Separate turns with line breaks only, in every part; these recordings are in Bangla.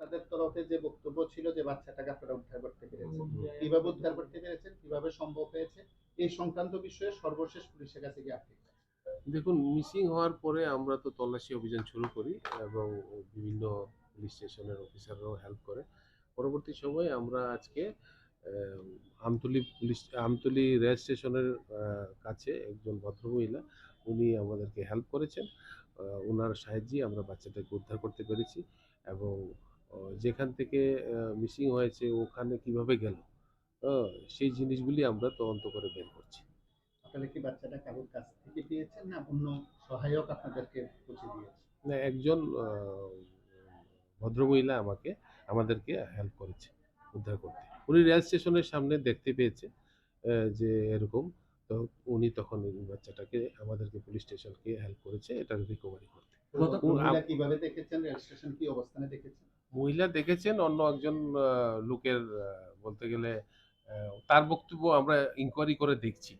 তাদের তরফে যে বক্তব্য ছিল যে বাচ্চাটাকে আপনারা উদ্ধার করতে পেরেছেন। কীভাবে উদ্ধার করতে পেরেছেন কীভাবে সম্ভব হয়েছে এই সংক্রান্ত বিষয়ে সর্বশেষ পুলিশের কাছে গিয়ে আপনি
দেখুন মিসিং হওয়ার পরে আমরা তো তল্লাশি অভিযান শুরু করি এবং বিভিন্ন পুলিশ স্টেশনের অফিসাররাও হেল্প করে। পরবর্তী সময়ে আমরা আজকে আমতলী পুলিশ আমতলী রেল স্টেশনের কাছে একজন ভদ্রমহিলা উনি আমাদেরকে হেল্প করেছেন। ওনার সাহায্যে আমরা বাচ্চাটাকে উদ্ধার করতে পেরেছি এবং যেখান থেকে মিসিং হয়েছে ওখানে কীভাবে গেল? সেই জিনিসগুলি আমরা তদন্ত করে বের করছি।
আপনারা কি বাচ্চাটা কারোর কাছ থেকে পেয়েছেন না অন্য সহায়ক আপনাদেরকে পৌঁছে দিয়েছে?
না একজন ভদ্রমহিলা আমাকে আমাদেরকে হেল্প করেছে উদ্ধার করতে। উনি রেল স্টেশনের সামনে দেখতে পেয়েছে যে এরকম। তো উনি তখন বাচ্চাটাকে আমাদেরকে পুলিশ স্টেশনকে হেল্প করেছে এটা রিকভারি করতে।
কীভাবে দেখেছেন? রেল স্টেশন কি অবস্থানে দেখেছেন?
মহিলা দেখেছেন, অন্য একজন লোকের বলতে গেলে তার বক্তব্য আমরা ইনকোয়ারি করে দেখছি।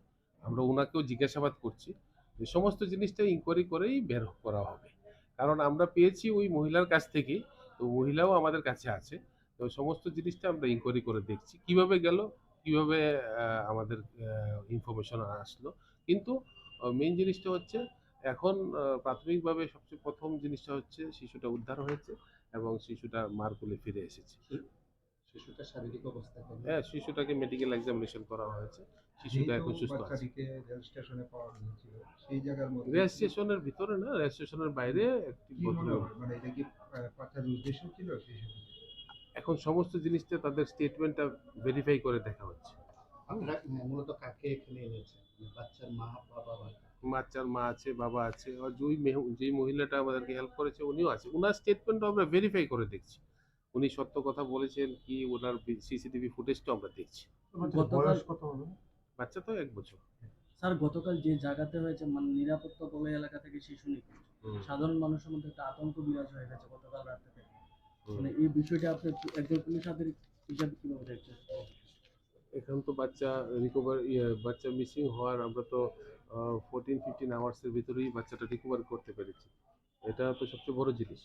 আমরা ওনাকেও জিজ্ঞাসাবাদ করছি। যে সমস্ত জিনিসটা ইনকোয়ারি করেই বের করা হবে। কারণ আমরা পেয়েছি ওই মহিলার কাছ থেকেই তো মহিলাও আমাদের কাছে আছে। তো সমস্ত জিনিসটা আমরা ইনকোয়ারি করে দেখছি। কীভাবে গেল? কীভাবে আমাদের ইনফরমেশন আসলো? কিন্তু মেইন জিনিসটা হচ্ছে, এখন প্রাথমিকভাবে সবচেয়ে প্রথম জিনিসটা হচ্ছে, শিশুটা উদ্ধার হয়েছে। এবং শিশুটা মার কোলে ফিরে এসেছে।
শিশুটার শারীরিক অবস্থা?
হ্যাঁ শিশুটাকে মেডিকেল এক্সামিনেশন করা হয়েছে। শিশুটা এখন সুস্থ আছে।
রেল স্টেশনে পাওয়া গিয়েছিল সেই জায়গার মধ্যে
রেল স্টেশনের ভিতরে না রেল স্টেশনের বাইরে একটি
মনে এটা কি পাঠার উদ্দেশ্য ছিল সময়?
এখন সমস্ত জিনিসটা তাদের স্টেটমেন্টটা ভেরিফাই করে দেখা হচ্ছে।
আহ, মূলত কাকে এখানে এনেছেন? মানে বাচ্চার মা বাবা
বাচ্চার মা আছে বাবা আছে আর যেই যেই মহিলাটা আমাদেরকে হেল্প করেছে উনিও আছে। ওনার স্টেটমেন্ট আমরা ভেরিফাই করে দেখছি। উনি সত্য কথা বলেছেন কি ওনার সিসিটিভি ফুটেজটা আমরা দেখছি। বাচ্চা তো এক বছর।
স্যার গতকাল যে জায়গাতে হয়েছে মানে নিরাপত্তা বলে এলাকা থেকে শিশু নিখোঁজ সাধারণ মানুষের মধ্যে একটা আতঙ্ক বিরাজ হয়ে গেছে গতকাল রাত থেকে। মানে এই বিষয়টা আপনি একজন পুলিশ আধিকারিক হিসাবে কীভাবে দেখছেন?
এখন তো বাচ্চা রিকভার বাচ্চা মিসিং হওয়ার আমরা তো ফোরটিন ফিফটিন আওয়ার্সের ভিতরেই বাচ্চাটা রিকভার করতে পেরেছি। এটা তো সবচেয়ে বড় জিনিস।